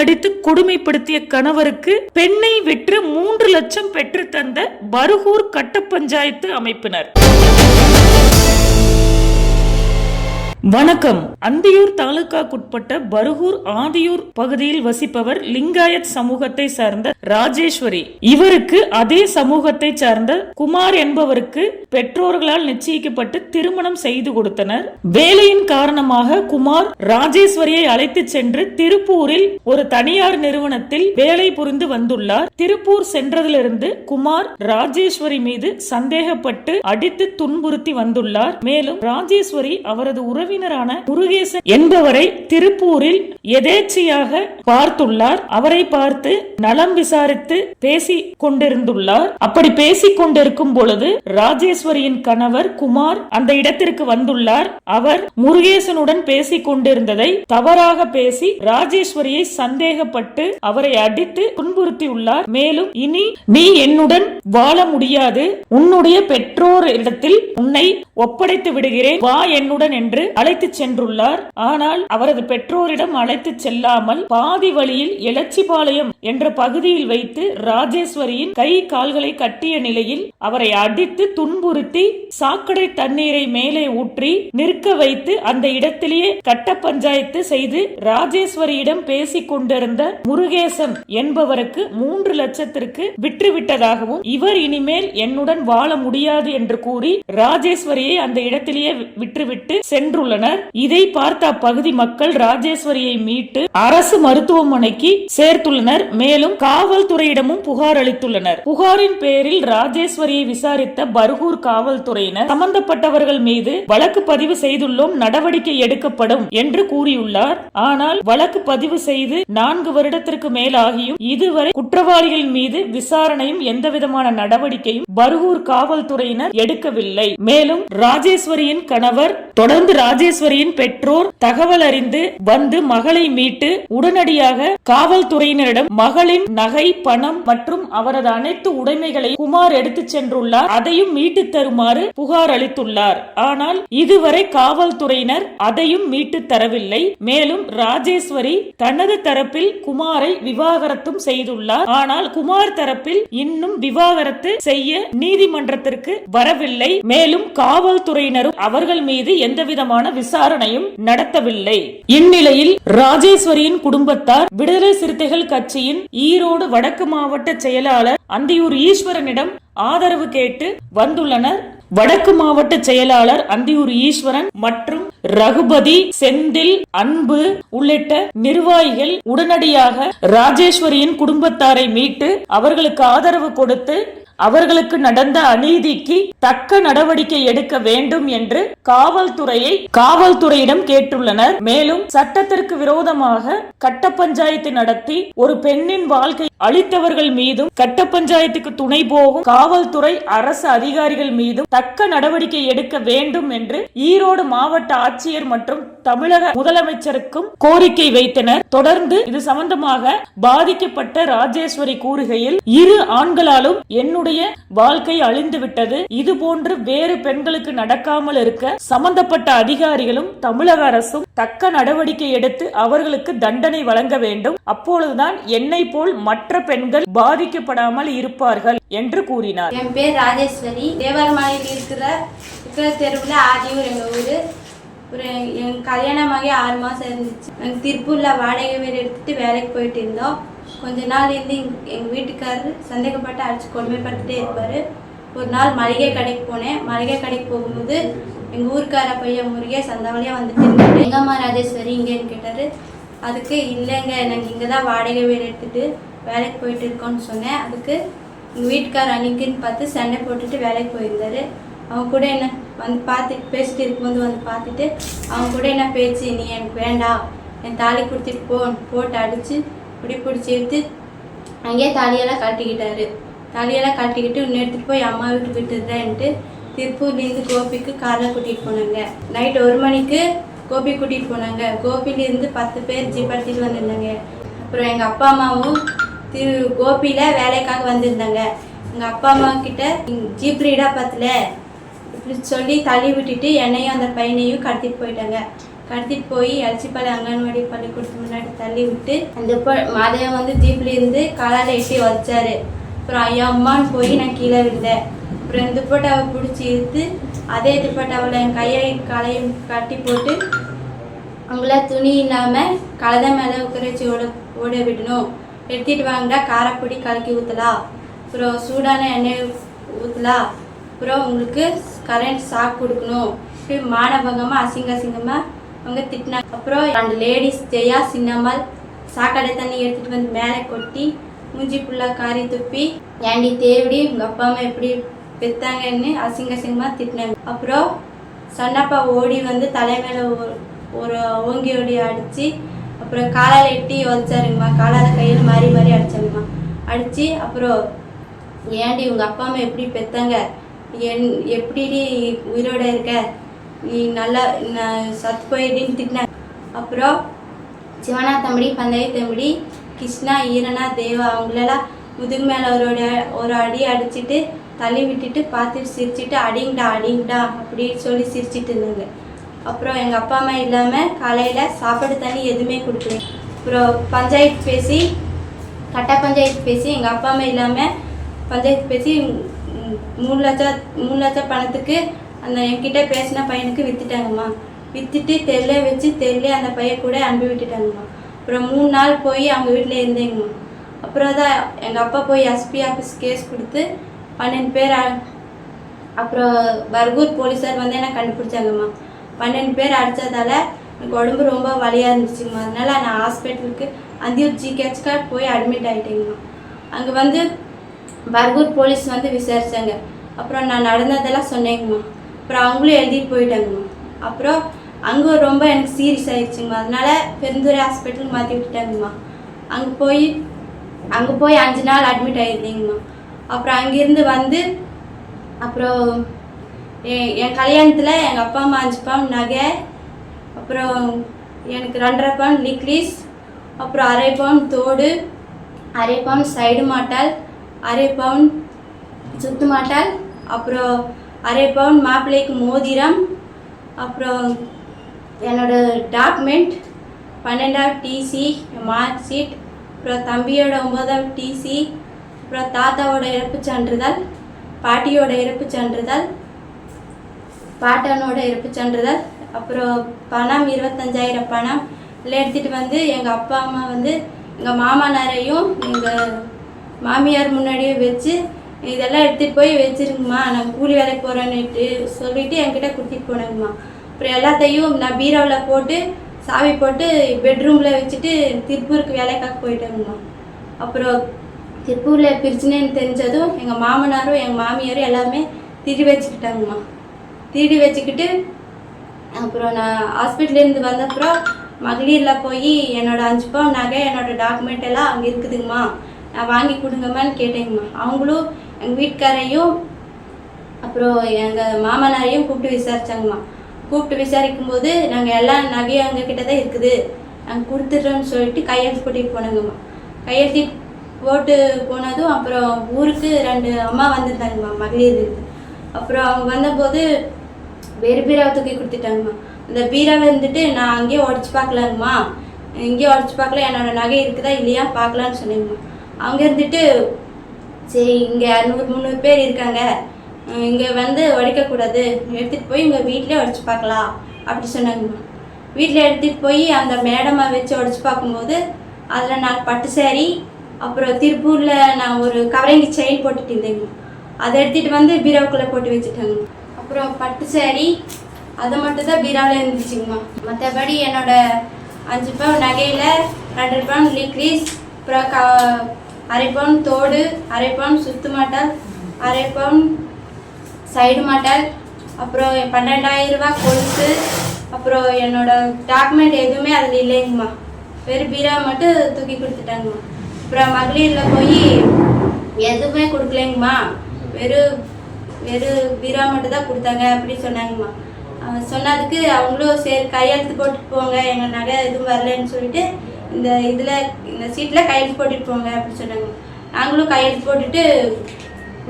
அடித்து கொடுமைப்படுத்திய கணவருக்கு பெண்ணை விற்று மூன்று லட்சம் பெற்று தந்த பருகூர் கட்ட பஞ்சாயத்து அமைப்பினர். வணக்கம். அந்தியூர் தாலுகாக்குட்பட்ட பருகூர் ஆதியூர் பகுதியில் வசிப்பவர் லிங்காயத் சமூகத்தை சார்ந்த ராஜேஸ்வரி. இவருக்கு அதே சமூகத்தை சார்ந்த குமார் என்பவருக்கு பெற்றோர்களால் நிச்சயிக்கப்பட்டு திருமணம் செய்து கொடுத்தனர். வேலையின் காரணமாக குமார் ராஜேஸ்வரியை அழைத்து சென்று திருப்பூரில் ஒரு தனியார் நிறுவனத்தில் வேலை புரிந்து வந்துள்ளார். திருப்பூர் சென்றதிலிருந்து குமார் ராஜேஸ்வரி மீது சந்தேகப்பட்டு அடித்து துன்புறுத்தி வந்துள்ளார். மேலும் ராஜேஸ்வரி அவரது உறவினரான முருகேசன் என்பவரை திருப்பூரில் எதேச்சையாக பார்த்துள்ளார். அவரை பார்த்து நலம் விசாரித்து பேசி கொண்டிருந்துள்ளார் அப்படி பேசி கொண்டிருக்கும் பொழுது ராஜேஸ்வரியின் கணவர் குமார் அந்த இடத்திற்கு வந்துள்ளார். அவர் முருகேசனுடன் பேசி கொண்டிருந்ததை தவறாக பேசி ராஜேஸ்வரியை சந்தேகப்பட்டு அவரை அடித்து துன்புறுத்தியுள்ளார். மேலும் இனி நீ என்னுடன் வாழ முடியாது. உன்னுடைய பெற்றோர் இடத்தில் உன்னை ஒப்படைத்து விடுகிறேன் வா என்னுடன் என்று அழைத்து சென்றுள்ளார். ஆனால் அவரது பெற்றோரிடம் அழைத்து செல்லாமல் பாதி வழியில் எலச்சிபாளையம் என்ற பகுதியில் வைத்து ராஜேஸ்வரியின் கை கால்களை கட்டிய நிலையில் அவரை அடித்து துன்புறுத்தி சாக்கடை தண்ணீரை மேலே ஊற்றி நிற்க வைத்து அந்த இடத்திலேயே கட்ட பஞ்சாயத்து செய்து ராஜேஸ்வரியிடம் பேசிக் கொண்டிருந்த முருகேசன் என்பவருக்கு மூன்று லட்சத்திற்கு விற்றுவிட்டதாகவும் இவர் இனிமேல் என்னுடன் வாழ முடியாது என்று கூறி குழந்தையை அந்த இடத்திலேயே விற்றுவிட்டு சென்றுள்ளனர். இதை பார்த்த அப்பகுதி மக்கள் ராஜேஸ்வரியை மீட்டு அரசு மருத்துவமனைக்கு சேர்த்துள்ளனர். மேலும் காவல்துறையிடமும் புகார் அளித்துள்ளனர். புகாரின் பேரில் ராஜேஸ்வரியை விசாரித்த பர்கூர் காவல்துறையினர் சம்பந்தப்பட்டவர்கள் மீது வழக்கு பதிவு செய்துள்ளோம் நடவடிக்கை எடுக்கப்படும் என்று கூறியுள்ளார். ஆனால் வழக்கு பதிவு செய்து நான்கு வருடத்திற்கு மேலாகியும் இதுவரை குற்றவாளிகள் மீது விசாரணையும் எந்தவிதமான நடவடிக்கையும் பர்கூர் காவல்துறையினர் எடுக்கவில்லை. மேலும் ராஜேஸ்வரியின் கணவர் தொடர்ந்து ராஜேஸ்வரியின் பெற்றோர் தகவல் அறிந்து வந்து மகளை மீட்டு உடனடியாக காவல்துறையினரிடம் மகளின் நகை பணம் மற்றும் அவரது அனைத்து உடைமைகளை குமார் எடுத்து சென்றுள்ளார். அதையும் மீட்டு தருமாறு புகார் அளித்துள்ளார். ஆனால் இதுவரை காவல்துறையினர் அதையும் மீட்டு தரவில்லை. மேலும் ராஜேஸ்வரி தனது தரப்பில் குமாரை விவாகரத்தும் செய்துள்ளார். ஆனால் குமார் தரப்பில் இன்னும் விவாகரத்து செய்ய நீதிமன்றத்திற்கு வரவில்லை. மேலும் காவல் காவல்துறையினரும் அவர்கள் மீது எந்தவிதமான விசாரணையும் நடத்தவில்லை. இந்நிலையில் ராஜேஸ்வரியின் குடும்பத்தார் விடுதலை சிறுத்தைகள் கட்சியின் ஈரோடு வடக்கு மாவட்ட செயலாளர் அந்தியூர் ஈஸ்வரனிடம் ஆதரவு கேட்டு வந்துள்ளனர். வடக்கு மாவட்ட செயலாளர் அந்தியூர் ஈஸ்வரன் மற்றும் ரகுபதி செந்தில் அன்பு உள்ளிட்ட நிர்வாகிகள் உடனடியாக ராஜேஸ்வரியின் குடும்பத்தாரை மீட்டு அவர்களுக்கு ஆதரவு கொடுத்து அவர்களுக்கு நடந்த அநீதிக்கு தக்க நடவடிக்கை எடுக்க வேண்டும் என்று காவல்துறையை காவல்துறையிடம் கேட்டுள்ளனர். மேலும் சட்டத்திற்கு விரோதமாக கட்ட பஞ்சாயத்து நடத்தி ஒரு பெண்ணின் வாழ்க்கை அளித்தவர்கள் மீதும் கட்ட பஞ்சாயத்துக்கு துணை போகும் காவல்துறை அரசு அதிகாரிகள் மீதும் தக்க நடவடிக்கை எடுக்க வேண்டும் என்று ஈரோடு மாவட்ட ஆட்சியர் மற்றும் தமிழக முதலமைச்சருக்கும் கோரிக்கை வைத்தனர். தொடர்ந்து இது சம்பந்தமாக பாதிக்கப்பட்ட ராஜேஸ்வரி கூறுகையில் இரு ஆண்களாலும் என்னுடைய வாழ்க்கை அழிந்து விட்டது. இது போன்று வேறு பெண்களுக்கு நடக்காமல் இருக்க சம்பந்தப்பட்ட அதிகாரிகளும் தமிழக அரசும் தக்க நடவடிக்கை எடுத்து அவர்களுக்கு தண்டனை வழங்க வேண்டும். அப்பொழுதுதான் என்னை போல் மற்ற பெண்கள் பாதிக்கப்படாமல் இருப்பார்கள் என்று கூறினார். என் பேர் ராஜேஸ்வரி. தேவரமலையில் இருக்கிற இருக்கிற தெருவில் ஆதியூர் எங்கள் ஊர். ஒரு என் கல்யாணமாகி ஆறு மாதம் இருந்துச்சு. நாங்கள் திருப்பூரில் வாடகை வீடு எடுத்துட்டு வேலைக்கு போயிட்டு இருந்தோம். கொஞ்ச நாள் இருந்து எங்கள் வீட்டுக்காரர் சந்தேகப்பட்டு அடிச்சு கொடுமைப்படுத்திட்டே இருப்பார். ஒரு நாள் மளிகை கடைக்கு போனேன். மளிகை கடைக்கு போகும்போது எங்கள் ஊருக்கார பையன் முருகேஷ் அந்த வழியாக வந்துட்டு இருந்தாரு. எங்கம்மா ராஜேஸ்வரி இங்கேன்னு கேட்டார். அதுக்கு இல்லைங்க நாங்கள் இங்கே தான் வாடகை வீடு எடுத்துட்டு வேலைக்கு போயிட்டு இருக்கோம்னு சொன்னேன். அதுக்கு எங்கள் வீட்டுக்கார அன்னைக்குன்னு பார்த்து சண்டை போட்டுட்டு வேலைக்கு போயிருந்தார். அவங்க கூட என்ன வந்து பார்த்துட்டு பேசிட்டு இருக்கும்போது வந்து பார்த்துட்டு அவங்க கூட என்ன பேச்சு நீ எனக்கு வேண்டாம். என் தாலி கொடுத்துட்டு போ போட்டு அடித்து இப்படி பிடிச்சி எடுத்து அங்கேயே தாலியெல்லாம் காட்டிக்கிட்டாரு. தாலியெல்லாம் கட்டிக்கிட்டு இன்னும் எடுத்துகிட்டு போய் அம்மா வீட்டுக்கு விட்டுடுறேன்ட்டு திருப்பூர்லேருந்து கோபிக்கு காரில் கூட்டிகிட்டு போனாங்க. நைட் ஒரு மணிக்கு கோபி கூட்டிகிட்டு போனாங்க. கோபிலேருந்து பத்து பேர் ஜீப் வந்திருந்தாங்க. அப்புறம் எங்கள் அப்பா அம்மாவும் திரு கோபியில் வேலைக்காக வந்திருந்தாங்க. எங்கள் அப்பா அம்மா கிட்ட ஜீப் ரீடாக பத்தல. இப்படி சொல்லி தள்ளி விட்டுட்டு என்னையும் அந்த பையனையும் கடத்திட்டு போயிட்டாங்க. கடத்திட்டு போய் அரிசிப்பாளைய அங்கன்வாடி பள்ளிக்கூடத்து முன்னாடி தள்ளி விட்டு அந்த பொ- மாதவன் வந்து ஜீப்ல இருந்து காலால் எட்டி வச்சாரு. அப்புறம் ஐயா அம்மான்னு போய் நான் கீழே விழுந்தேன். அப்புறம் இந்த துப்பட்டாவை பிடிச்சி இழுத்து அதே துப்பட்டாவில் என் கையை களையும் கட்டி போட்டு அவங்கள துணி இல்லாமல் கலதை மேலே உக்கரைச்சி ஓட ஓட விடணும். எடுத்துகிட்டு வாங்கடா காரப்பொடி கலக்கி ஊற்றலாம் அப்புறம் சூடான எண்ணெய் ஊற்றலாம் அப்புறம் உங்களுக்கு கரண்ட் ஷாக் கொடுக்கணும். இப்படி மானபங்கமாக அசிங்க அசிங்கமாக அவங்க திட்டினாங்க அப்புறம் ரெண்டு லேடிஸ் ஜெயா சின்னம்மாள் சாக்கடை தண்ணி எடுத்துகிட்டு வந்து மேலே கொட்டி மூஞ்சி ஃபுல்லாக காரி துப்பி ஏண்டி தேவடி உங்கள் அப்பா அம்மா எப்படி பெத்தாங்கன்னு அசிங்க அசிங்கமாக திட்டினாங்க. அப்புறம் சன்னப்பா ஓடி வந்து தலை மேலே ஒரு- ஓங்கி ஓடி அடித்து அப்புறம் காலால் எட்டி உதச்சாருங்கம்மா காலால் கையில் மாறி மாறி அடிச்சாங்கம்மா. அடித்து அப்புறம் ஏண்டி உங்கள் அப்பா அம்மா எப்படி பெத்தாங்க? என் எப்படி உயிரோட இருக்க? நீ நல்லா நான் சத்து போயிடுன்னு திட்டினாங்க. அப்புறம் சிவனா தம்பி பந்தய தம்பி கிருஷ்ணா ஈரனா தேவா அவங்களெல்லாம் முதுகு மேலே ஒரு அடி- ஒரு அடி அடிச்சிட்டு தள்ளி விட்டுட்டு பார்த்துட்டு சிரிச்சிட்டு அடிங்கடா அடிங்கடா அப்படின்னு சொல்லி சிரிச்சிட்டு இருந்தாங்க. அப்புறம் எங்கள் அப்பா அம்மா இல்லாமல் காலையில் சாப்பாடு தண்ணி எதுவுமே கொடுக்கல. அப்புறம் பஞ்சாயத்து பேசி கட்டா பஞ்சாயத்து பேசி எங்கள் அப்பா அம்மா இல்லாமல் பஞ்சாயத்து பேசி மூணு லட்சம் மூணு லட்சம் பணத்துக்கு அந்த என்கிட்ட பேசின பையனுக்கு விற்றுட்டாங்கம்மா விற்றுட்டு தெருல வச்சு தெருல அந்த பையன் கூட அனுப்பி விட்டுட்டாங்கம்மா. அப்புறம் மூணு நாள் போய் அவங்க வீட்டில் இருந்தேங்கம்மா. அப்புறம் தான் எங்கள் அப்பா போய் எஸ்பி ஆஃபீஸ் கேஸ் கொடுத்து பன்னெண்டு பேர் அ- அப்புறம் பர்கூர் போலீஸார் வந்து என்ன கண்டுபிடிச்சாங்கம்மா. பன்னெண்டு பேர் அடித்ததால எனக்கு உடம்பு ரொம்ப வலியாக இருந்துச்சுங்கம்மா. அதனால நான் ஹாஸ்பிட்டலுக்கு அந்தியூர் ஜிகேச்சுக்கா போய் அட்மிட் ஆகிட்டேங்கம்மா அங்கே வந்து பர்கூர் போலீஸ் வந்து விசாரித்தாங்க அப்புறம் நான் நடந்ததெல்லாம் சொன்னேங்கம்மா. அப்புறம் அவங்களும் எழுதிட்டு போயிட்டாங்கம்மா அப்புறம் அங்கே ரொம்ப எனக்கு சீரியஸ் ஆயிடுச்சுங்கம்மா. அதனால பெருந்துறை ஹாஸ்பிட்டலுக்கு மாற்றி விட்டுட்டாங்கம்மா. அங்கே போய் அங்கே போய் அஞ்சு நாள் அட்மிட் ஆகிருந்தீங்கம்மா அப்புறம் அங்கேருந்து வந்து அப்புறம் என் என் கல்யாணத்தில் எங்கள் அப்பா அம்மா அஞ்சு பவுன் நகை அப்புறம் எனக்கு ரெண்டரை பவுன் நெக்லீஸ் அப்புறம் அரை பவுன் தோடு அரை பவுன் சைடு மாட்டால் அரை பவுன் சுத்து மாட்டால் அப்புறம் அரை பவுன் மாப்பிள்ளைக்கு மோதிரம் அப்புறம் என்னோட டாக்குமெண்ட் பன்னெண்டாவது டிசி மார்க் ஷீட் அப்புறம் தம்பியோட ஒன்பதாவது டிசி அப்புறம் தாத்தாவோட இறப்புச் சான்றிதழ் பாட்டியோட இறப்புச் சான்றிதழ் பாட்டனோட இறப்பு சான்றிதழ் அப்புறம் பணம் இருபத்தஞ்சாயிரம் பணம் இல்லை எடுத்துகிட்டு வந்து எங்கள் அப்பா அம்மா வந்து எங்கள் மாமனாரையும் எங்கள் மாமியார் முன்னாடியே வச்சு இதெல்லாம் எடுத்துகிட்டு போய் வச்சிருங்கம்மா. நான் கூலி வேலைக்கு போகிறேன்னுட்டு சொல்லிவிட்டு என்கிட்ட கொடுத்துட்டு போனாங்கம்மா. அப்புறம் எல்லாத்தையும் நான் பீரோவில் போட்டு சாவி போட்டு பெட்ரூமில் வச்சுட்டு திருப்பூருக்கு வேலைக்காக போயிட்டேங்கம்மா. அப்புறம் திருப்பூரில் பிரச்சனைன்னு தெரிஞ்சதும் எங்கள் மாமனாரும் எங்கள் மாமியாரும் எல்லாமே திருடி வச்சுக்கிட்டாங்கம்மா. திருடி வச்சுக்கிட்டு அப்புறம் நான் ஹாஸ்பிட்டல்லேருந்து வந்தப்புறம் மகளிரில் போய் என்னோடய அஞ்சு பவுன் நகை என்னோட டாக்குமெண்ட் எல்லாம் அங்கே இருக்குதுங்கம்மா. நான் வாங்கி கொடுங்கம்மான்னு கேட்டேங்கம்மா. அவங்களும் எங்கள் வீட்டுக்காரையும் அப்புறம் எங்கள் மாமனாரையும் கூப்பிட்டு விசாரிச்சாங்கம்மா. கூப்பிட்டு விசாரிக்கும் போது நாங்கள் எல்லா நகையும் எங்கள் கிட்ட தான் இருக்குது. நாங்கள் கொடுத்துட்றோம்னு சொல்லிட்டு கையெழுத்து போட்டிட்டு போனாங்கம்மா. கையெழுத்து போட்டு போனதும் அப்புறம் ஊருக்கு ரெண்டு அம்மா வந்திருந்தாங்கம்மா மகளிர் அப்புறம் அவங்க வந்தபோது வேறு பீராவை தூக்கி கொடுத்துட்டாங்கம்மா. அந்த பீராவை வந்துட்டு நான் அங்கேயே உடச்சி பார்க்கலாங்கம்மா. இங்கேயே உடச்சி பார்க்கல என்னோட நகை இருக்குதா இல்லையா பார்க்கலான்னு சொன்னேங்கம்மா. அங்கே இருந்துட்டு சரி இங்கே நூறு முந்நூறு பேர் இருக்காங்க. இங்கே வந்து உடைக்கக்கூடாது எடுத்துகிட்டு போய் இங்கே வீட்டிலே உடச்சி பார்க்கலாம். அப்படி சொன்னாங்கம்மா வீட்டில் எடுத்துகிட்டு போய் அந்த மேடமை வச்சு உடச்சி பார்க்கும்போது அதில் நான் பட்டு சேரீ அப்புறம் திருப்பூரில் நான் ஒரு கவரங்கி செயின் போட்டுட்டு இருந்தேங்க. அதை எடுத்துகிட்டு வந்து பீராவுக்குள்ளே போட்டு வச்சுட்டாங்க. அப்புறம் பட்டு சேரீ அதை மட்டும் தான் பீராவில் இருந்துச்சுங்கம்மா. மற்றபடி என்னோட அஞ்சு பவுன் நகையில் ரெண்டு பவுன் லிக்ரீஸ் அப்புறம் க அரை பவுன் தோடு அரை பவுன் சுத்து மாட்டால் அரை பவுன் சைடு மாட்டல் அப்புறம் பன்னெண்டாயிரம் ரூபாய் கொலுசு அப்புறம் என்னோட டாக்குமெண்ட் எதுவுமே அதில் இல்லைங்கம்மா. வெறும் பீரா மட்டும் தூக்கி கொடுத்துட்டாங்கம்மா. அப்புறம் மகளிரில் போய் எதுவுமே கொடுக்கலைங்கம்மா. வெறும் வெறும் பீரா மட்டும் தான் கொடுத்தாங்க அப்படி சொன்னாங்கம்மா. சொன்னதுக்கு அவங்களும் சரி கையெழுத்து போட்டுட்டு போங்க எங்கள் நகை எதுவும் வரலன்னு சொல்லிட்டு இந்த இதில் இந்த சீட்டில் கையெழுத்து போட்டுட்டு போங்க அப்படின்னு சொன்னாங்க. நாங்களும் கையெழுத்து போட்டுட்டு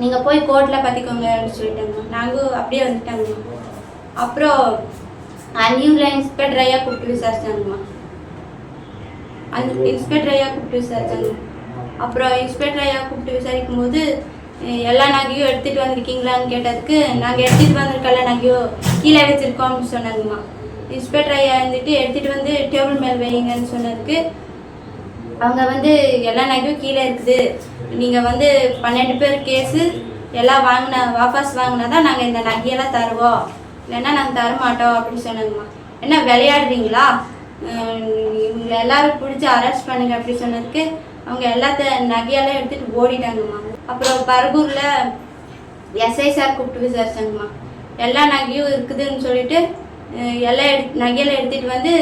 நீங்கள் போய் கோர்ட்டில் பார்த்திக்கோங்க அப்படின்னு சொல்லிட்டாங்க. நாங்களும் அப்படியே வந்துட்டாங்க அப்புறம் அன்னியூரில் இன்ஸ்பெக்டர் ஐயா கூப்பிட்டு விசாரிச்சாங்கம்மா. அந்த இன்ஸ்பெக்டர் ஐயா கூப்பிட்டு விசாரிச்சாங்க. அப்புறம் இன்ஸ்பெக்டர் ஐயா கூப்பிட்டு விசாரிக்கும் போது எல்லா நகையும் எடுத்துகிட்டு வந்திருக்கீங்களான்னு கேட்டதுக்கு நாங்கள் எடுத்துகிட்டு வந்திருக்கல நகையோ கீழே வச்சுருக்கோம் அப்படின்னு சொன்னாங்கம்மா. இன்ஸ்பெக்டர் ஐயா இருந்துட்டு எடுத்துகிட்டு வந்து டேபிள் மேல் வைங்கன்னு சொன்னதுக்கு. அவங்க வந்து எல்லா நகையும் கீழே இருக்குது. நீங்கள் வந்து பன்னெண்டு பேர் கேஸு எல்லாம் வாங்கின வாபஸ் வாங்கினா தான் நாங்கள் இந்த நகையெல்லாம் தருவோம். இல்லைன்னா நாங்கள் தரமாட்டோம் அப்படின்னு சொன்னாங்கம்மா. என்ன விளையாடுறீங்களா? இவங்களை எல்லாரும் பிடிச்சி அரெஸ்ட் பண்ணுங்க அப்படி சொன்னதுக்கு அவங்க எல்லாத்த நகையெல்லாம் எடுத்துகிட்டு ஓடிட்டாங்கம்மா. அப்புறம் பர்கூரில் எஸ்ஐ சார் கூப்பிட்டு விசாரிச்சாங்கம்மா எல்லா நகையும் இருக்குதுன்னு சொல்லிட்டு எல்லாம் எடு நகையெல்லாம் எடுத்துகிட்டு வந்து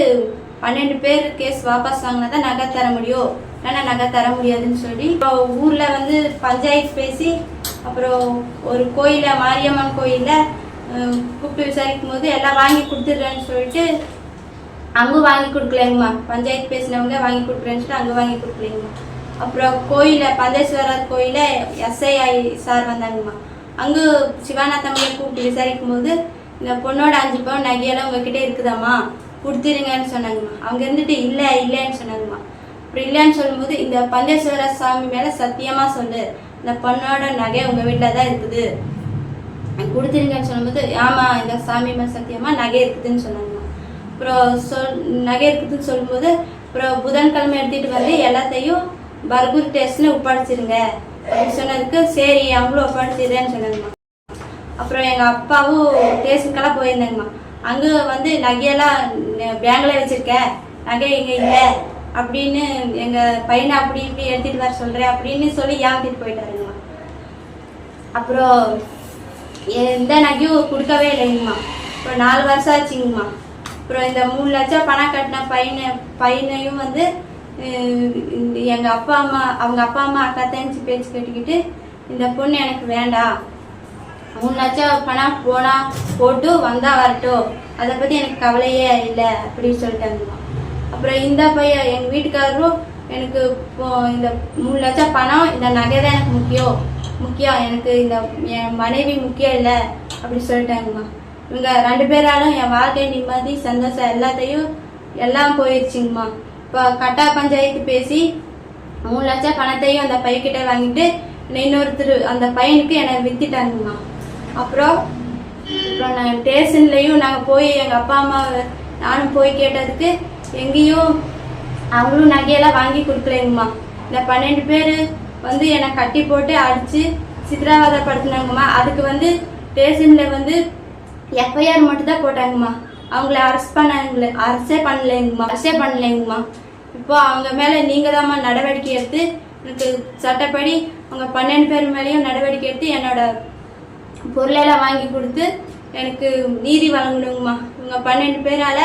பன்னெண்டு பேர் கேஸ் வாபஸ் வாங்கினா தான் நகை தர முடியும். இல்லைன்னா நகை தர முடியாதுன்னு சொல்லி அப்புறம் ஊரில் வந்து பஞ்சாயத்து பேசி அப்புறம் ஒரு கோயிலில் மாரியம்மன் கோயிலில் கூப்பிட்டு விசாரிக்கும் போது எல்லாம் வாங்கி கொடுத்துட்றேன்னு சொல்லிட்டு அங்கே வாங்கி கொடுக்கலைங்கம்மா. பஞ்சாயத்து பேசினவங்க வாங்கி கொடுக்குறேன்னு சொல்லிட்டு அங்கே வாங்கி கொடுக்கலைங்கம்மா. அப்புறம் கோயிலில் பந்தேஸ்வரர் கோயிலில் எஸ்ஐஐ சார் வந்தாங்கம்மா. அங்கே சிவானந்தம்மையை கூப்பிட்டு விசாரிக்கும் போது இந்த பொண்ணோட அஞ்சு பவுன் நகையெல்லாம் உங்ககிட்ட இருக்குதாம்மா? கொடுத்துருங்கன்னு சொன்னாங்கம்மா. அவங்க இருந்துட்டு இல்லை இல்லைன்னு சொன்னாங்கம்மா. அப்புறம் இல்லைன்னு சொல்லும்போது இந்த பந்தேஸ்வர சாமி மேலே சத்தியமாக சொல்லு இந்த பொண்ணோட நகை உங்கள் வீட்டில் தான் இருக்குது. கொடுத்துருங்கன்னு சொல்லும்போது ஆமாம் இந்த சாமி மேலே சத்தியமாக நகை இருக்குதுன்னு சொன்னாங்கம்மா. அப்புறம் சொல் நகை இருக்குதுன்னு சொல்லும்போது அப்புறம் புதன்கிழமை எடுத்துகிட்டு வந்து எல்லாத்தையும் பர்கூர் டேஸ்ட்னு ஒப்படைச்சிருங்க. அப்படின்னு சொன்னதுக்கு சரி அவங்களும் ஒப்படைச்சிடுறேன்னு சொன்னாங்கம்மா. அப்புறம் எங்கள் அப்பாவும் தேசுக்கெல்லாம் போயிருந்தாங்கம்மா. அங்கே வந்து நகையெல்லாம் பேங்கில் வச்சுருக்கேன் நகை இங்கே இல்லை. அப்படின்னு எங்கள் பையனை அப்படி இப்படி எடுத்துகிட்டு வர சொல்கிறேன் அப்படின்னு சொல்லி ஏமாத்திட்டு போயிட்டாருங்கம்மா. அப்புறம் எந்த நகையும் கொடுக்கவே இல்லைங்கம்மா. அப்புறம் நாலு வருஷம் ஆச்சுங்கம்மா. அப்புறம் இந்த மூணு லட்சம் பணம் கட்டின பையனை பையனையும் வந்து எங்கள் அப்பா அம்மா அவங்க அப்பா அம்மா அக்கா தங்கச்சி பேச்சு கேட்டுக்கிட்டு இந்த பொண்ணு எனக்கு வேண்டாம். மூணு லட்சம் பணம் போனால் போட்டு வந்தால் வரட்டும் அதை பற்றி எனக்கு கவலையே இல்லை அப்படின்னு சொல்லிட்டாங்கம்மா அப்புறம் இந்த பையன் எங்கள் வீட்டுக்காரரும் எனக்கு இப்போ இந்த மூணு லட்சம் பணம் இந்த நகை தான் எனக்கு முக்கியம். முக்கியம் எனக்கு இந்த என் மனைவி முக்கியம் இல்லை அப்படி சொல்லிட்டாங்கம்மா இவங்க ரெண்டு பேராலும் என் வாழ்க்கை நிம்மதி சந்தோஷம் எல்லாத்தையும் எல்லாம் போயிடுச்சுங்கம்மா இப்போ கட்டா பஞ்சாயத்து பேசி மூணு லட்சம் பணத்தையும் அந்த பையன்கிட்ட வாங்கிட்டு இன்னொருத்தர் அந்த பையனுக்கு என்னை வித்துட்டாங்கம்மா. அப்புறம் அப்புறம் நாங்கள் ஸ்டேஷன்லேயும் நாங்கள் போய் எங்கள் அப்பா அம்மா நானும் போய் கேட்டதுக்கு எங்கேயும் அவங்களும் நகையெல்லாம் வாங்கி கொடுக்கலைங்கம்மா. இந்த பன்னெண்டு பேர் வந்து என்னை கட்டி போட்டு அடித்து சித்திராவதப்படுத்தினாங்கம்மா அதுக்கு வந்து ஸ்டேஷனில் வந்து எஃப்ஐஆர் மட்டும் தான் போட்டாங்கம்மா. அவங்கள அரெஸ்ட் பண்ணாங்களே அரெஸ்டே பண்ணலைங்கம்மா. அரெஸ்டே பண்ணலைங்கம்மா. இப்போ அவங்க மேலே நீங்கள் தாம்மா நடவடிக்கை எடுத்து எனக்கு சட்டப்படி அவங்க பன்னெண்டு பேர் மேலேயும் நடவடிக்கை எடுத்து என்னோட பொருளெல்லாம் வாங்கி கொடுத்து எனக்கு நீதி வழங்கணுங்கம்மா. இவங்க பன்னெண்டு பேரால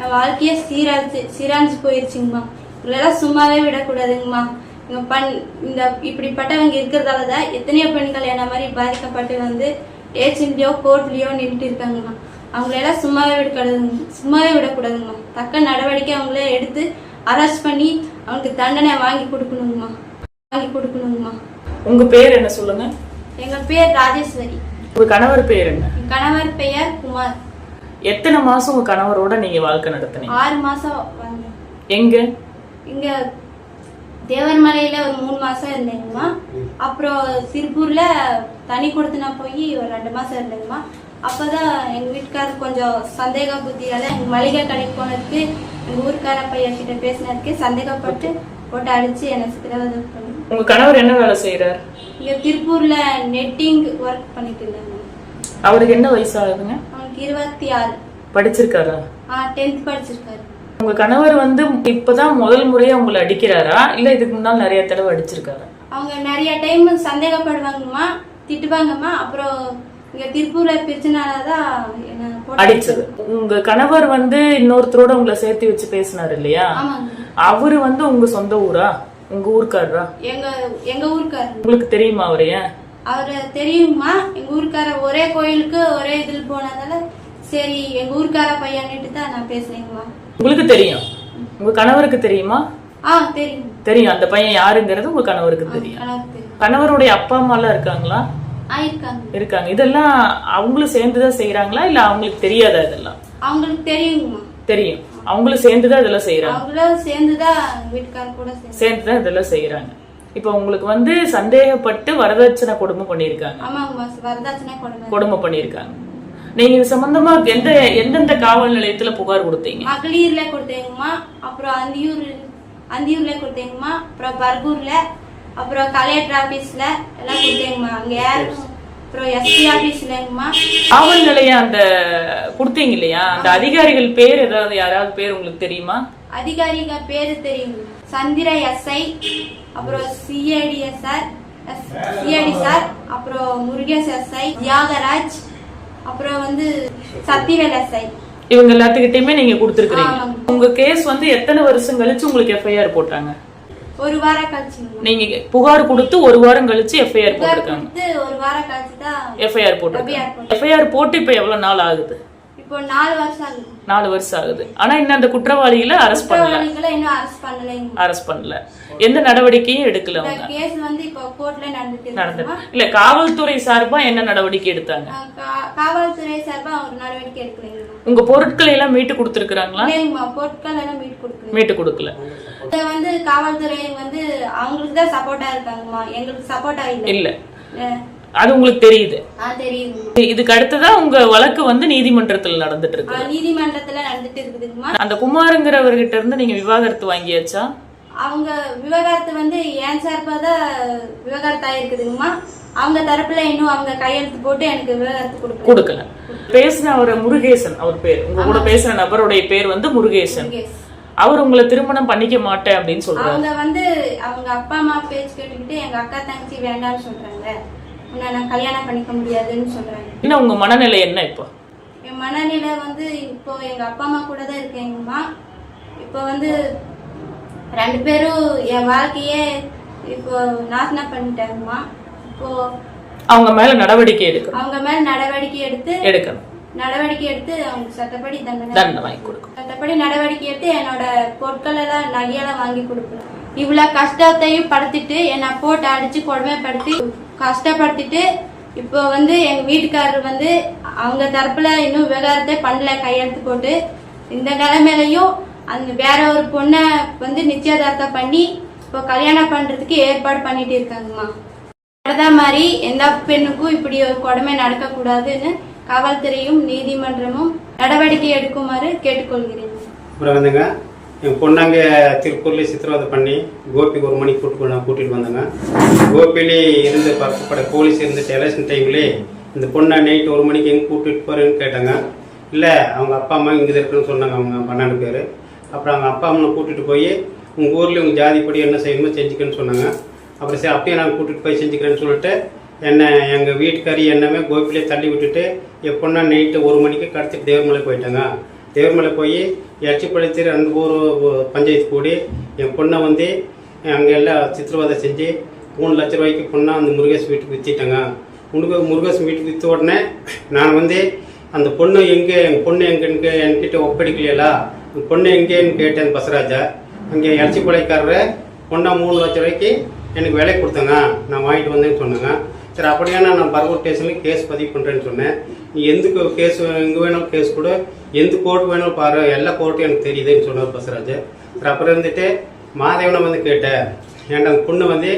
என் வாழ்க்கையே சீராச்சு சீராஞ்சு போயிருச்சுங்கம்மா. இவங்களெல்லாம் சும்மாவே விடக்கூடாதுங்கம்மா. இவங்க பண் இந்த இப்படிப்பட்டவங்க இருக்கிறதால தான் எத்தனையோ பெண்கள் என்ன மாதிரி பாதிக்கப்பட்டு வந்து ஏஜென்ட்லேயோ கோர்ட்லேயோ நின்றுட்டு இருக்காங்கம்மா. அவங்களெல்லாம் சும்மாவே விடக்கூடாதுங்க சும்மாவே விடக்கூடாதுங்கம்மா. தக்க நடவடிக்கை அவங்களே எடுத்து அரெஸ்ட் பண்ணி அவங்களுக்கு தண்டனை வாங்கி கொடுக்கணுங்கம்மா. வாங்கி கொடுக்கணுங்கம்மா. உங்க பேர் என்ன சொல்லுங்க? எங்கள் பேர் ராஜேஸ்வரி. உங்க கணவர் பேர் என்ன? என் கணவர் பெயர் குமார். எத்தனை மாசம் உங்க கணவரோட நீங்க வாழ்க்கை நடத்துனீங்க? ஆறு மாசம் எங்க? இங்க தேவர்மலையில ஒரு மூணு மாசம் இருந்தேங்கம்மா. அப்புறம் திருப்பூர்ல தனி கொடுத்து நான் போய் ஒரு ரெண்டு மாசம் இருந்தேங்கம்மா. அப்பதான் எங்க வீட்டுக்காரர் கொஞ்சம் சந்தேக புத்தியால எங்க மளிகை கடைக்கு போனதுக்கு எங்க ஊருக்கார பையன் கிட்ட பேசினதுக்கு சந்தேகப்பட்டு போட்டு அடிச்சு பண்ணி உங்க கணவர் என்ன வேலை செய்யறார் இங்க திருப்பூர்ல நெட்டிங் ஒர்க் பண்ணிட்டு இருந்தாங்க. அவருக்கு என்ன வயசு ஆகுதுங்க? அவனுக்கு இருபத்தி ஆறு படிச்சிருக்காரா? ஆ டென்த் படிச்சிருக்காரு. உங்க கணவர் வந்து இப்பதான் முதல் முறையா உங்களை அடிக்கிறாரா? இல்ல இதுக்கு முன்னால் நிறைய தடவை அடிச்சிருக்காரா? அவங்க நிறைய டைம் சந்தேகப்படுவாங்கம்மா திட்டுவாங்கம்மா அப்புறம் இங்க திருப்பூர்ல பிரச்சனாலதான் அடிச்சது. உங்க கணவர் வந்து இன்னொருத்தரோட உங்களை சேர்த்து வச்சு பேசினாரு இல்லையா? அவரு வந்து உங்க சொந்த ஊரா? உங்க ஊர்க்காரரா? எங்க எங்க ஊருக்காரர் உங்களுக்கு தெரியுமா அவரு ஏன்? அவரை தெரியுமா? எங்க ஊருக்கார ஒரே கோயிலுக்கு ஒரே இதில் போனதால சரி எங்க ஊருக்கார பையன்னுட்டு தான் நான் பேசுனேங்கம்மா உங்களுக்கு தெரியும். உங்க கணவருக்கு தெரியுமா? ஆ தெரியும். தெரியும். அந்த பையன் யாருங்கிறது உங்க கணவருக்கு தெரியும். கணவர் தெரியும். கணவருடைய அப்பா அம்மா எல்லாம் இருக்காங்களா? ஆ இருக்காங்க. இருக்காங்க. இதெல்லாம் அவங்களும் சேர்ந்துதான் செய்யறாங்களா இல்ல அவங்களுக்கு தெரியாதா இதெல்லாம்? அவங்களுக்கு தெரியுங்கம்மா. தெரியும். அவங்களும் சேர்ந்துதான் இதெல்லாம் செய்யறாங்க அவங்களும் சேர்ந்துதான் வீட்டுக்காரர் கூட சேர்ந்து சேர்ந்துதான் இதெல்லாம் செய்யறாங்க இப்போ உங்களுக்கு வந்து சந்தேகப்பட்டு வரதட்சணை கொடுமை பண்ணியிருக்காங்க. ஆமாங்கம்மா வரதட்சணை கொடுமை. கொடுமை பண்ணியிருக்காங்க. நீங்க இது சம்பந்தமா எந்த எந்தெந்த காவல் நிலையத்துல புகார் கொடுத்தீங்க? மகளிர்ல கொடுத்தேங்கம்மா அப்புறம் அந்தியூர் அந்தியூர்ல கொடுத்தேங்கம்மா அப்புறம் பர்கூர்ல அப்புறம் கலெக்டர் ஆபீஸ்ல எல்லாம் கொடுத்தேங்கம்மா. அங்க யாரும் அப்புறம் எஸ்பி ஆபீஸ்லங்கம்மா காவல் நிலையம் அந்த கொடுத்தீங்க இல்லையா? அந்த அதிகாரிகள் பேர் ஏதாவது யாராவது பேர் உங்களுக்கு தெரியுமா? அதிகாரிக பேரு தெரியும். சந்திர எஸ்ஐ அப்புறம் சிஐடி சார் சிஐடி சார் அப்புறம் முருகேஷ் எஸ்ஐ தியாகராஜ் அப்புறம் வந்து சத்திவேல் எஸ்ஐ இவங்க எல்லாத்துக்கிட்டையுமே நீங்க கொடுத்துருக்கீங்க. உங்க கேஸ் வந்து எத்தனை வருஷம் கழிச்சு உங்களுக்கு எஃப்ஐஆர் போட்டாங்க? ஒரு வாரம் கழிச்சுங்கம்மா நீங்க புகார் கொடுத்து ஒரு வாரம் கழிச்சு எஃப்ஐஆர் போட்டிருக்காங்க. ஒரு வாரம் கழிச்சு தான் எஃப்ஐஆர் போட்டிருக்காங்க. போட்டு. எஃப்ஐஆர் போட்டு இப்ப எவ்வளவு நாள் ஆகுது? இப்போ நாலு வருஷம் ஆகுது. நாலு வருஷம் ஆகுது. ஆனா இன்னும் அந்த குற்றவாளிகளை அரெஸ்ட் பண்ணல. அரெஸ்ட் பண்ணல எந்த நடவடிக்கையும் எடுக்கல அவங்க. இருக்குமா இல்ல காவல்துறை சார்பா என்ன நடவடிக்கை எடுத்தாங்க? காவல்துறை சார்பா ஒரு நடவடிக்கை எடுக்கலைங்கம்மா உங்க பொருட்களை எல்லாம் மீட்டு கொடுத்துருக்காங்களா பொருட்கள் எல்லாம் மீட் கொடுக்கல. மீட்டு கொடுக்கல. வந்து காவல்துறை வந்து அவங்களுக்கு தான் சப்போர்ட்டா இருக்காங்கம்மா. எங்களுக்கு சப்போர்ட்டா இல்ல. அது உங்களுக்கு தெரியுது. இதுக்கு அடுத்ததா உங்க வழக்கு வந்து நீதிமன்றத்தில் நடந்துட்டு இருக்கு நீதிமன்றத்துல நடந்துட்டு இருக்குதுங்கம்மா அந்த குமாருங்கிறவர்கிட்ட இருந்து நீங்க விவாகரத்து வாங்கியாச்சா? அவங்க விவகாரத்து வந்து ஏன் சார்பா தான் விவகாரத்து ஆயிருக்குதுங்கம்மா. அவங்க தரப்புல இன்னும் அவங்க கையெழுத்து போட்டு எனக்கு விவகாரத்து கொடுக்கல. கொடுக்கல. பேசின அவர் முருகேசன் அவர் பேர். உங்க கூட பேசுற நபருடைய பேர் வந்து முருகேசன். அவர் உங்களை திருமணம் பண்ணிக்க மாட்டேன் அப்படின்னு சொல்றாரு. அவங்க வந்து அவங்க அப்பா அம்மா பேச்சு கேட்டுக்கிட்டு எங்க அக்கா தங்கச்சி வேண்டாம்னு சொல்றாங்க. உன்னை நான் கல்யாணம் பண்ணிக்க முடியாதுன்னு சொல்றாங்க. இன்னும் உங்க மனநிலை என்ன இப்போ? என் மனநிலை வந்து இப்போ எங்க அப்பா அம்மா கூட தான் இருக்கேங்கம்மா இப்போ வந்து ரெண்டு பேரும் என் வாழ்க்கையே இப்போ நாசனம் பண்ணிட்டாங்கம்மா இப்போ அவங்க மேல நடவடிக்கை எடுக்கணும். அவங்க மேல நடவடிக்கை எடுத்து எடுக்கணும். நடவடிக்கை எடுத்து அவங்க சட்டப்படி தண்டனை. தண்டனை வாங்கி கொடுக்கணும். சட்டப்படி நடவடிக்கை எடுத்து என்னோட பொருட்கள் எல்லாம் நகையெல்லாம் வாங்கி கொடுக்கணும். இவ்வளவு கஷ்டத்தையும் படுத்திட்டு என்னை போட்டு அடிச்சு கொடுமைப்படுத்தி கஷ்டப்படுத்திட்டு இப்போ வந்து எங்க வீட்டுக்காரர் வந்து அவங்க தரப்புல இன்னும் விவகாரத்தை பண்ணல கையெழுத்து போட்டு. இந்த நிலைமையிலையும் அந்த வேற ஒரு பொண்ணை வந்து நிச்சயதார்த்தம் பண்ணி இப்போ கல்யாணம் பண்றதுக்கு ஏற்பாடு பண்ணிட்டு இருக்காங்கம்மா. அதே மாதிரி எந்த பெண்ணுக்கும் இப்படி ஒரு கொடுமை நடக்கக்கூடாதுன்னு காவல்துறையும் நீதிமன்றமும் நடவடிக்கை எடுக்குமாறு கேட்டுக்கொள்கிறேன். அப்புறம் வந்துங்க என் பொண்ணாங்க திருப்பூர்லேயே சித்திரவதை பண்ணி கோபிக்கு ஒரு மணிக்கு கூட்டு நான் கூட்டிகிட்டு வந்தாங்க. கோபிலே இருந்து பக்கப்பட போலீஸ் இருந்துட்டு எலெக்ஷன் டைம்லே இந்த பொண்ணை நைட் ஒரு மணிக்கு எங்கே கூட்டிகிட்டு போகிறேன்னு கேட்டாங்க. இல்லை அவங்க அப்பா அம்மா இங்கே இருக்குன்னு சொன்னாங்க அவங்க பன்னெண்டு பேர். அப்புறம் அவங்க அப்பா அம்மா கூட்டிகிட்டு போய் உங்கள் ஊரில் உங்கள் ஜாதிப்படி என்ன செய்யணுமோ செஞ்சுக்கன்னு சொன்னாங்க. அப்புறம் சரி அப்படியே நான் கூட்டிகிட்டு போய் செஞ்சுக்கிறேன்னு சொல்லிட்டு என்னை எங்கள் வீட்டுக்காரி என்னமே கோபிலே தள்ளி விட்டுட்டு எப்போன்னா நைட்டு ஒரு மணிக்கு கடத்திட்டு தேவர்மலை போயிட்டாங்க. தேவமலை போய் எச்சிப்பள்ளி ரெண்டு ஊர் பஞ்சாயத்து கூடி என் பொண்ணை வந்து அங்கே எல்லாம் சித்திரவதை செஞ்சு மூணு லட்ச ரூபாய்க்கு பொண்ணை அந்த முருகேஷ் வீட்டுக்கு விற்றுட்டேங்க முருக முருகேஷ் வீட்டுக்கு விற்ற உடனே நான் வந்து அந்த பொண்ணு எங்கே எங்கள் பொண்ணு எங்கன்னு என்கிட்ட ஒப்படைக்கலையா உங்கள் பொண்ணு எங்கேன்னு கேட்டேன் பசராஜா. அங்கே எலச்சிப்பாளையக்காரரை பொண்ணை மூணு லட்ச ரூபாய்க்கு எனக்கு விலை கொடுத்தாங்க. நான் வாங்கிட்டு வந்தேன்னு சொன்னாங்க. சரி அப்படியான நான் பர்கூர் ஸ்டேஷனில் கேஸ் பதிவு பண்ணுறேன்னு சொன்னேன். நீ எந்த கேஸ் எங்கே வேணாலும் கேஸ் கொடு. எந்த கோர்ட் வேணாலும் பாரு. எல்லா கோர்ட்டும் எனக்கு தெரியுதுன்னு சொன்னார் பசராஜ். சரி அப்புறம் இருந்துட்டு மாதேவனை வந்து கேட்டேன். ஏன்டா அந்த பொண்ணு வந்து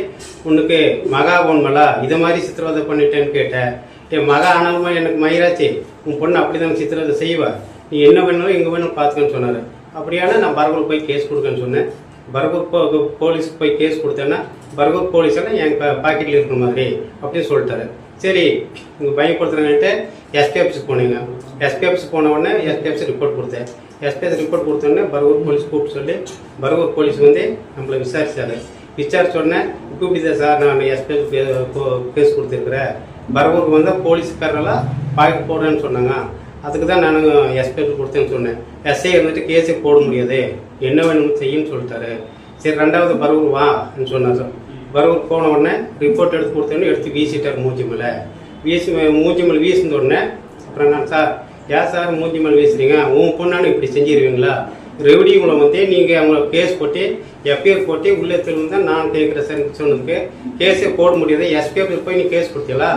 உனக்கு மகா பொன்மலா இதை மாதிரி சித்திரவதை பண்ணிட்டேன்னு கேட்டேன். என் மகா ஆனவமா எனக்கு மயிராச்சு. உன் பொண்ணு அப்படி தான் சித்திரவதை செய்வா. நீ என்ன வேணாலும் எங்கே வேணாலும் பார்த்துக்கன்னு சொன்னார். அப்படியானா நான் பரவல் போய் கேஸ் கொடுக்கன்னு சொன்னேன். பர்கூர் போ போலீஸ்க்கு போய் கேஸ் கொடுத்தேன்னா பர்கூர் போலீஸ் எல்லாம் என் பாக்கெட்டில் இருக்கிற மாதிரி அப்படின்னு சொல்லிட்டாரு. சரி உங்கள் பையன் கொடுத்துருங்கன்ட்டு எஸ்பி ஆஃபீஸ் போனீங்க. எஸ்பி ஆஃபீஸ் போன உடனே எஸ்பி ஆஃபீஸ் ரிப்போர்ட் கொடுத்தேன். எஸ்பி ஆஃபீஸ் ரிப்போர்ட் கொடுத்தோடனே பர்கூர் போலீஸ் கூப்பிட்டு சொல்லி பர்கூர் போலீஸ் வந்து நம்மளை விசாரிச்சாரு. விசாரிச்ச உடனே கூப்பிட்டு சார் நான் எஸ்பி கேஸ் கொடுத்துருக்குறேன். பர்கூருக்கு வந்தால் போலீஸ்காரெல்லாம் பாக்கெட் போடுறேன்னு சொன்னாங்க. அதுக்கு தான் நான் எஸ்பி கொடுத்தேன்னு சொன்னேன். எஸ்ஐ இருந்துட்டு கேஸே போட முடியாது. என்ன வேணும்னு செய்யுன்னு சொல்லிட்டாரு. சரி ரெண்டாவது பரவூர் வான்னு சொன்னார். பரவூர் போன உடனே ரிப்போர்ட் எடுத்து கொடுத்தோன்னே எடுத்து வீசிட்டார் மூஞ்சி மேலே. வீசி மூஞ்சி மேலே வீசின உடனே அப்புறம் நான் சார் ஏன் சார் மூஞ்சி மேலே வீசுறீங்க? உன் பொண்ணானு இப்படி செஞ்சிருவீங்களா? ரெவடியூவில் வந்து நீங்கள் அவங்கள கேஸ் போட்டு எஃப்ஐஆர் போட்டு உள்ளே திரும்ப தான் நான் கேட்குறேன் சார் சொன்னதுக்கு கேஸே போட முடியாது. எஸ்பி ஆஃபீஸ் போய் நீ கேஸ் கொடுத்தீங்களா?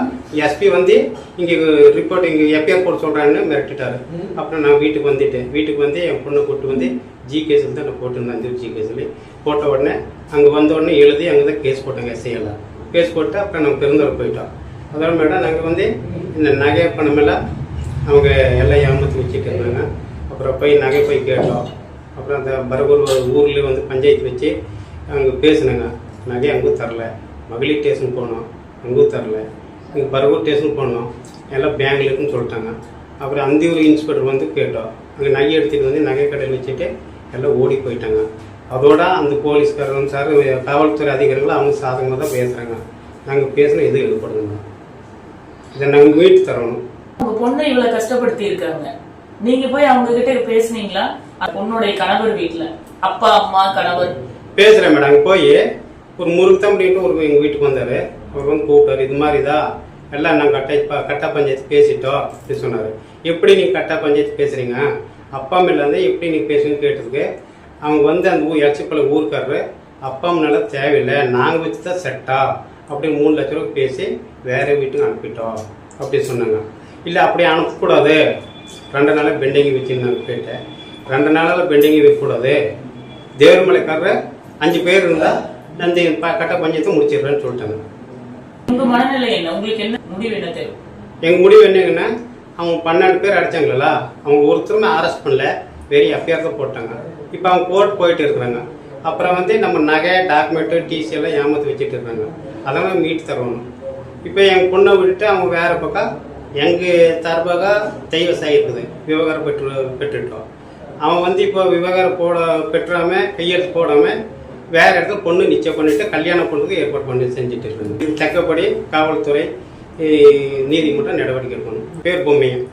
எஸ்பி வந்து இங்கே ரிப்போர்ட் இங்கே எஃப்ஐஆர் போட சொல்கிறாங்கன்னு மிரட்டிட்டாரு. அப்புறம் நான் வீட்டுக்கு வந்துட்டேன். வீட்டுக்கு வந்து என் பொண்ணை கூட்டு வந்து ஜி கேஸில் தான் நான் போட்டிருந்தேன். அந்த ஜி கேஸில் போட்ட உடனே அங்கே வந்த உடனே எழுதி அங்கே தான் கேஸ் போட்டாங்க எஸ்ஐயில் கேஸ் போட்டு அப்புறம் நம்ம பெருந்தூர் போயிட்டோம். அதோட மேடம் நாங்கள் வந்து இந்த நகை பணமெல்லாம் அவங்க எல்லாம் ஏமாற்றி வச்சுட்டு இருந்தாங்க. அப்புறம் போய் நகை போய் கேட்டோம். அப்புறம் அந்த பரபூர் ஊரில் வந்து பஞ்சாயத்து வச்சு அங்கே பேசினாங்க. நகை அங்கே தரல. மகளிர் ஸ்டேஷன் போனோம். அங்கே தரல. இங்கே பரகூர் ஸ்டேஷன் போனோம். எல்லாம் பேங்க்ல இருக்குன்னு சொல்லிட்டாங்க. அப்புறம் அந்தியூர் இன்ஸ்பெக்டர் வந்து கேட்டோம். அங்கே நகை எடுத்துகிட்டு வந்து நகை கடையில் வச்சுட்டு எல்லாம் ஓடி போயிட்டாங்க. அதோட அந்த போலீஸ்காரரும் சார் காவல்துறை அதிகாரிகள் அவங்க சாதகமாக தான் பேசுகிறாங்க நாங்கள் பேசின எதுவும் எழுதப்படுங்க இதை நாங்கள் மீட்டு தரணும். உங்கள் பொண்ணை இவ்வளோ கஷ்டப்படுத்தி இருக்காங்க. நீங்க போய் அவங்க கிட்ட பேசுனீங்களா? அந்த பொண்ணுடைய கணவர் வீட்டுல அப்பா அம்மா கணவர். பேசுகிறேன் மேடம். போய் ஒரு முருகு தம்பின்னு ஒரு எங்கள் வீட்டுக்கு வந்தார். அவர் வந்து கூப்பிட்டாரு இது மாதிரிதா எல்லாம் நாங்கள் கட்ட ப கட்டா பஞ்சாயத்து பேசிட்டோம் அப்படின்னு சொன்னார். எப்படி நீங்கள் கட்டா பஞ்சாயத்து பேசுகிறீங்க அப்பா அம்மையிலேருந்து எப்படி நீங்கள் பேசுன்னு கேட்டதுக்கு அவங்க வந்து அந்த ஊர் எலச்சிப்பள ஊருக்காரரு அப்பா அம்மனால தேவையில்லை நாங்கள் வச்சு தான் செட்டா? அப்படின்னு மூணு லட்ச ரூபா பேசி வேற வீட்டுக்கு அனுப்பிட்டோம் அப்படின்னு சொன்னாங்க. இல்லை அப்படி அனுப்பக்கூடாது. ரெண்டு நாளாக பெண்டிங் வச்சுருந்தாங்க கேட்டேன் ரெண்டு நாளால் பெண்டிங் வைக்கக்கூடாது. தேவர்மலைக்காரர் அஞ்சு பேர் இருந்தால் அந்த கட்ட பஞ்சாயத்தை முடிச்சிடுறேன்னு சொல்லிட்டாங்க. உங்க மனநிலை என்ன? உங்களுக்கு என்ன முடிவு என்ன தேவை? எங்கள் முடிவு என்னங்கன்னா அவங்க பன்னெண்டு பேர் அடிச்சாங்களா அவங்க ஒருத்தருமே அரெஸ்ட் பண்ணல எஃப்ஐஆர் தான் போட்டாங்க. இப்போ அவங்க கோர்ட் போயிட்டு இருக்கிறாங்க. அப்புறம் வந்து நம்ம நகை டாக்குமெண்ட்டு டிசி எல்லாம் ஏமாற்றி வச்சுட்டு இருக்காங்க. அதெல்லாம் மீட்டு தரணும். இப்போ என் பொண்ணை விட்டுட்டு அவங்க வேற பக்கம் எங்கள் சார்பாக தெய்வ சாயிருக்குது விவகாரம் பெற்று பெற்றுட்டோம். அவன் வந்து இப்போ விவகாரம் போட பெற்றாமல் கையெழுத்து போடாமல் வேறு இடத்துல பொண்ணு நிச்சயம் பண்ணிவிட்டு கல்யாணம் பண்ணுறதுக்கு ஏற்பாடு பண்ணி செஞ்சுட்டு இருக்குது. இது தக்கப்படி காவல்துறை நீதிமன்றம் நடவடிக்கை எடுக்கணும். பேர் பொம்மையன்